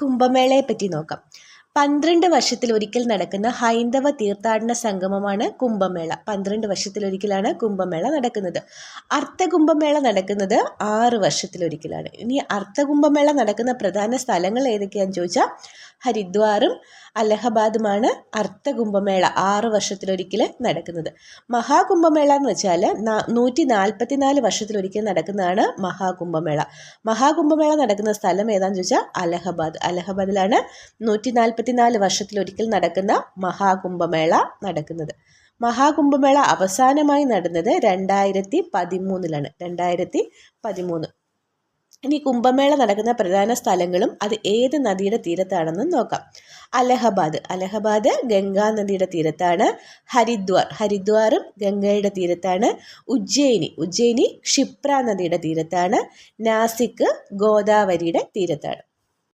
കുംഭമേളയെ പറ്റി നോക്കാം. പന്ത്രണ്ട് വർഷത്തിലൊരിക്കൽ നടക്കുന്ന ഹൈന്ദവ തീർത്ഥാടന സംഗമമാണ് കുംഭമേള. പന്ത്രണ്ട് വർഷത്തിലൊരിക്കലാണ് കുംഭമേള നടക്കുന്നത്. അർത്ഥകുംഭമേള നടക്കുന്നത് ആറ് വർഷത്തിലൊരിക്കലാണ്. ഇനി അർത്ഥകുംഭമേള നടക്കുന്ന പ്രധാന സ്ഥലങ്ങൾ ഏതൊക്കെയാണെന്ന് ചോദിച്ചാൽ ഹരിദ്വാറും അലഹബാദുമാണ് അർത്ഥകുംഭമേള ആറ് വർഷത്തിലൊരിക്കൽ നടക്കുന്നത്. മഹാകുംഭമേള എന്ന് വെച്ചാൽ നൂറ്റി നാൽപ്പത്തി നാല് വർഷത്തിലൊരിക്കൽ നടക്കുന്നതാണ് മഹാകുംഭമേള. മഹാകുംഭമേള നടക്കുന്ന സ്ഥലം ഏതാണെന്ന് ചോദിച്ചാൽ അലഹബാദ്. അലഹബാദിലാണ് നൂറ്റി നാൽപ്പത്തി നാല് വർഷത്തിലൊരിക്കൽ നടക്കുന്ന മഹാകുംഭമേള നടക്കുന്നത്. മഹാകുംഭമേള അവസാനമായി നടന്നത് രണ്ടായിരത്തി പതിമൂന്നിലാണ് രണ്ടായിരത്തി പതിമൂന്ന് ഇനി കുംഭമേള നടക്കുന്ന പ്രധാന സ്ഥലങ്ങളും അത് ഏത് നദിയുടെ തീരത്താണെന്ന് നോക്കാം. അലഹബാദ്. അലഹബാദ് ഗംഗാ നദിയുടെ തീരത്താണ്. ഹരിദ്വാർ. ഹരിദ്വാറും ഗംഗയുടെ തീരത്താണ്. ഉജ്ജയിനി. ഉജ്ജയിനി ക്ഷിപ്ര നദിയുടെ തീരത്താണ്. നാസിക് ഗോദാവരിയുടെ തീരത്താണ്.